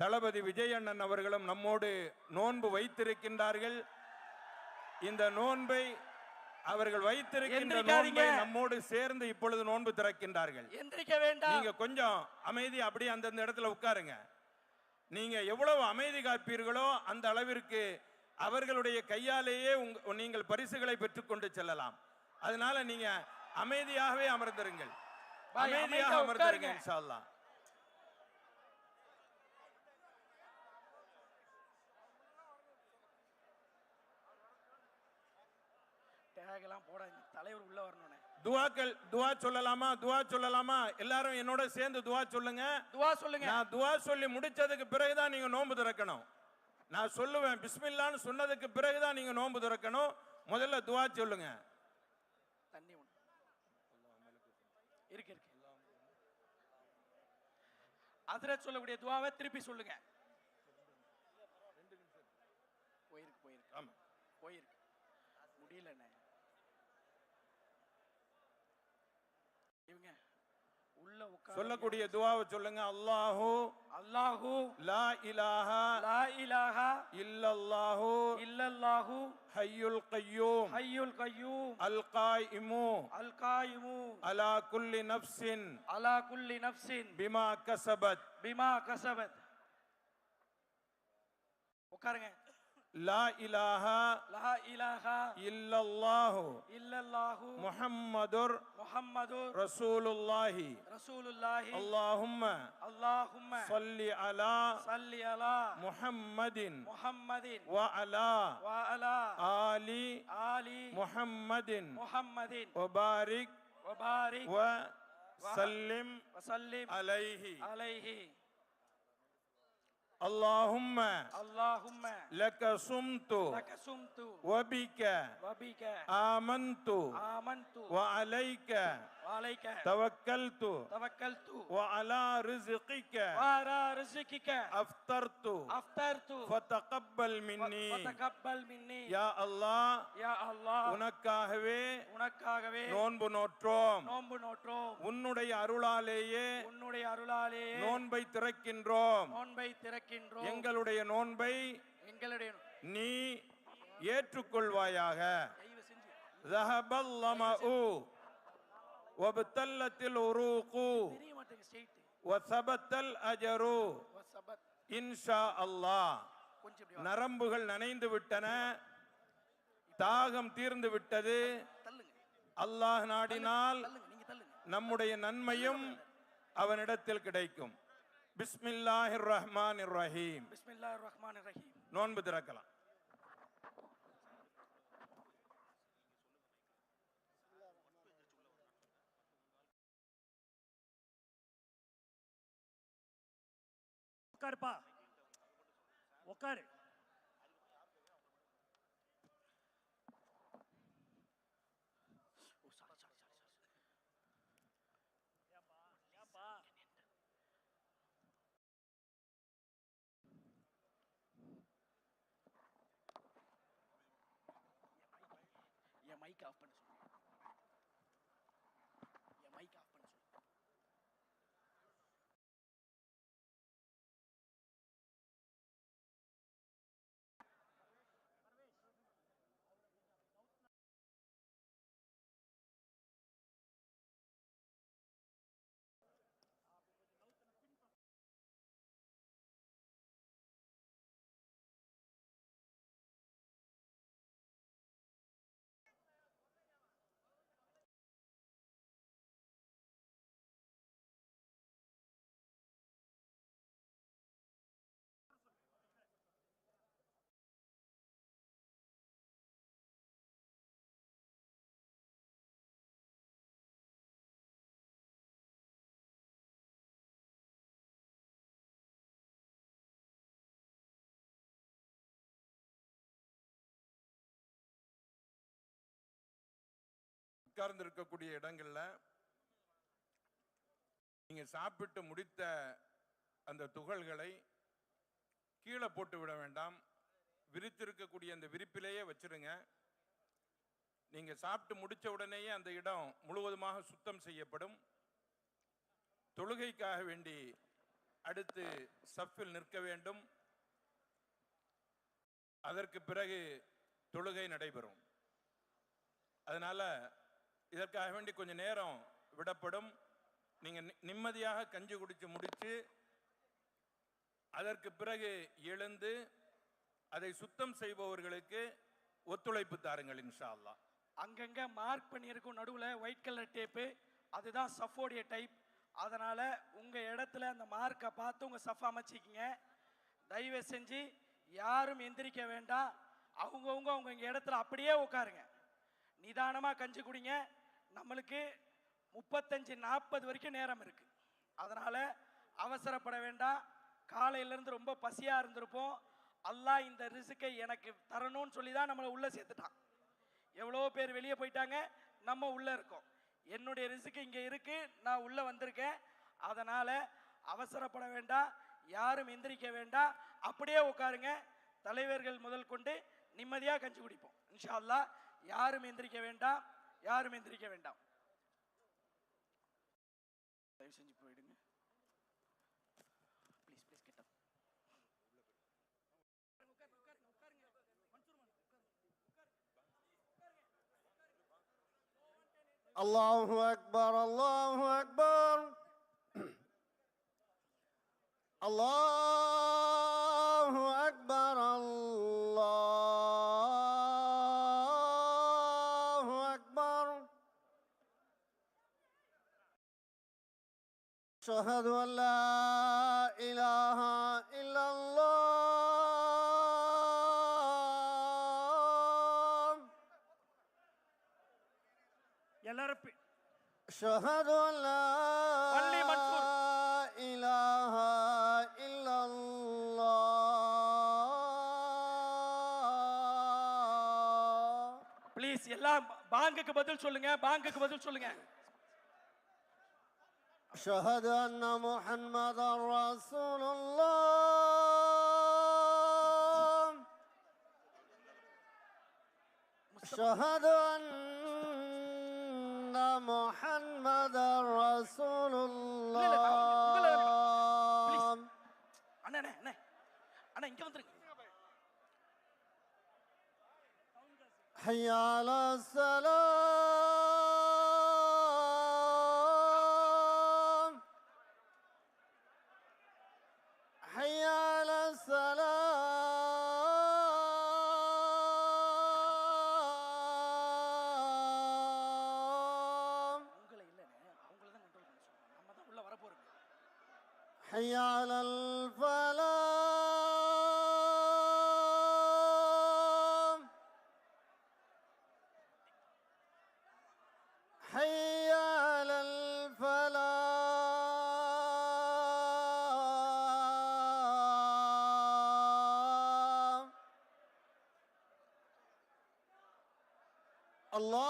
தளபதி விஜயண்ணன் அவர்களும் நம்மோடு நோன்பு வைத்திருக்கின்றார்கள். இந்த நோன்பை அவர்கள் வைத்திருக்கின்ற. நோன்பை நம்மோடு சேர்ந்து இப்பொழுது நோன்பு திறக்கின்றார்கள். எந்திரிக்க வேண்டாம். நீங்க கொஞ்சம் அமைதி அப்படியே அந்தந்த இடத்துல உட்காருங்க. நீங்க எவ்வளவு அமைதி காப்பீர்களோ அந்த அளவிற்கு அவர்களுடைய கையாலேயே உங்க நீங்கள் பரிசுகளை பெற்றுக்கொண்டு செல்லலாம். அதனால நீங்க அமைதியாகவே அமர்ந்திருங்கள். அமைதியாக அமைதியா அமர்ந்திருங்க. இன்ஷா அல்லாஹ் டேக் எல்லாம் போடாதீங்க தலைவர் உள்ள வரணும்னே. துவாக்கள் துவா சொல்லலாமா? துவா சொல்லலாமா? எல்லாரும் என்னோட சேர்ந்து துவா சொல்லுங்க. துவா சொல்லுங்க. நான் துவா சொல்லி முடிச்சதுக்கு பிறகுதான் நீங்க நோன்பு திறக்கணும். நான் சொல்லுவேன் பிஸ்மில்லான்னு சொன்னதுக்கு பிறகுதான் நீங்க நோன்பு திறக்கணும். முதல்ல துவா சொல்லுங்க. தண்ணி ஒண்ணு. இருக்கு இருக்கு. அதிரத் சொல்லக்கூடிய துவாவை திருப்பி சொல்லுங்க. போயிருக்கு போயிருக்கு. ஆமா. போயிருக்கு. முடியலண்ணே. சொல்லக்கூடிய துவாவை சொல்லுங்க. அல்லாஹு அல்லாஹு லா இலாஹா லா இலாஹா இல்லல்லாஹு இல்லல்லாஹு ஹய்யுல் கய்யூம் ஹய்யுல் கய்யூம் அல் காயிமு. அல் காயிமு அலா குல்லி நஃப்ஸின் அலா குல்லி நஃப்ஸின் பிமா கசபத். பிமா கசபத். உட்காருங்க. லா இலாஹா லா இலாஹா இல்லல்லாஹு. الله محمد محمد رسول الله رسول الله اللهم اللهم صل على صل على محمد محمد وعلى وعلى آل آل محمد محمد وبارك وبارك وسلم وسلم عليه عليه அலைஹி اللهم அல்லாஹும்ம لك صمت லக சும்து وبك வபிக آمنت ஆமன்து وعليك வலைக توكلت தவக்கல்து وعلى رزقك வாரா ரிஸ்கிக أفطرت அஃப்தர்து فتقبل مني வதகப்பல் மின்னி யா அல்லாஹ் யா அல்லாஹ் உனக்காகவே உனக்காகவே நோன்பு நோற்றோம் நோன்பு நோற்றோம் உன்னுடைய அருளாலேயே உன்னுடைய அருளாலே நோன்பை திறக்கின்றோம் நோன்பை திறக்கின்றோம் எங்களுடைய நோன்பை எங்களுடைய நீ ஏற்றுக்கொள்வாயாக தயவு செஞ்சு ذهب الظمأ وابتلت العروق தெரிய மாட்டேங்க ஸ்ட்ரெயிட் وثبت الأجر சபத் إن شاء الله கொஞ்சம் இப்படி வா. நரம்புகள் நனைந்து விட்டன தாகம் தீர்ந்து விட்டது தள்ளுங்க அல்லாஹ் நாடினால் தள்ளுங்க நீங்க தள்ளுங்க நம்முடைய நன்மையும் அவனிடத்தில் கிடைக்கும் பிஸ்மில்லாஹிர் ரஹ்மானிர் ரஹீம் பிஸ்மில்லாஹிர் ரஹ்மானிர் ரஹீம் நோன்பு திறக்கலாம் உட்காருப்பா உட்காரு உட்கார்ந்து இருக்கக்கூடிய இடங்கள்ல நீங்க சாப்பிட்டு முடித்த அந்த துகள்களை கீழே போட்டு விட வேண்டாம். விரித்திருக்கக்கூடிய அந்த விரிப்பிலேயே வச்சிருங்க. நீங்கள் சாப்பிட்டு முடிச்ச உடனேயே அந்த இடம் முழுவதுமாக சுத்தம் செய்யப்படும். தொழுகைக்காக வேண்டி அடுத்து சஃப்பில் நிற்க வேண்டும். அதற்கு பிறகு தொழுகை நடைபெறும். அதனால இதற்காக வேண்டி கொஞ்சம் நேரம் விடப்படும். நீங்கள் நி- நிம்மதியாக கஞ்சி குடித்து முடித்து அதற்கு பிறகு எழுந்து அதை சுத்தம் செய்பவர்களுக்கு ஒத்துழைப்பு தாருங்கள் இன்ஷா அல்லா அங்கங்க மார்க் பண்ணியிருக்கும் நடுவில் ஒயிட் கலர் டேப்பு அதுதான் சஃபோடைய டைப் அதனால் உங்கள் இடத்துல அந்த மார்க்கை பார்த்து உங்கள் சஃப் அமைச்சிக்கிங்க. தயவு செஞ்சு யாரும் எந்திரிக்க வேண்டாம். அவங்கவுங்க அவங்க இடத்துல அப்படியே உட்காருங்க. நிதானமாக கஞ்சி குடிங்க. நம்மளுக்கு முப்பத்தஞ்சு நாற்பது வரைக்கும் நேரம் இருக்கு. அதனால அவசரப்பட வேண்டாம். காலையிலேருந்து ரொம்ப பசியாக இருந்திருப்போம். அல்லாஹ் இந்த ரிசுக்கை எனக்கு தரணும்னு சொல்லி தான் நம்மளை உள்ளே சேர்த்துட்டான். எவ்வளோ பேர் வெளியே போயிட்டாங்க. நம்ம உள்ளே இருக்கோம். என்னுடைய ரிசுக்கு இங்கே இருக்குது நான் உள்ளே வந்திருக்கேன். அதனால் அவசரப்பட வேண்டாம். யாரும் எந்திரிக்க வேண்டாம். அப்படியே உட்காருங்க. தலைவர்கள் முதல் கொண்டு நிம்மதியாக கஞ்சி குடிப்போம். இன்ஷா அல்லாஹ் யாரும் எந்திரிக்க வேண்டாம். யாரும் எந்திரிக்க வேண்டாம். தயவு செஞ்சு போயிடுங்க. ப்ளீஸ் ப்ளீஸ் கெட்ட அல்லாஹு அக்பர் அல்லாஹு அக்பர் அல்லாஹ் أشهد أن لا إله إلا الله எல்லாரும் பி- أشهد أن لا வள்ளி மன்சூர். إله إلا الله ப்ளீஸ் எல்லாம் பாங்குக்கு பதில் சொல்லுங்க பாங்குக்கு பதில் சொல்லுங்க أشهد أن محمد رسول الله. أشهد أن محمد رسول الله. أنا أنا أنا أنا إنك حي على السلام. حي على الفلاح. حي على الفلاح. الله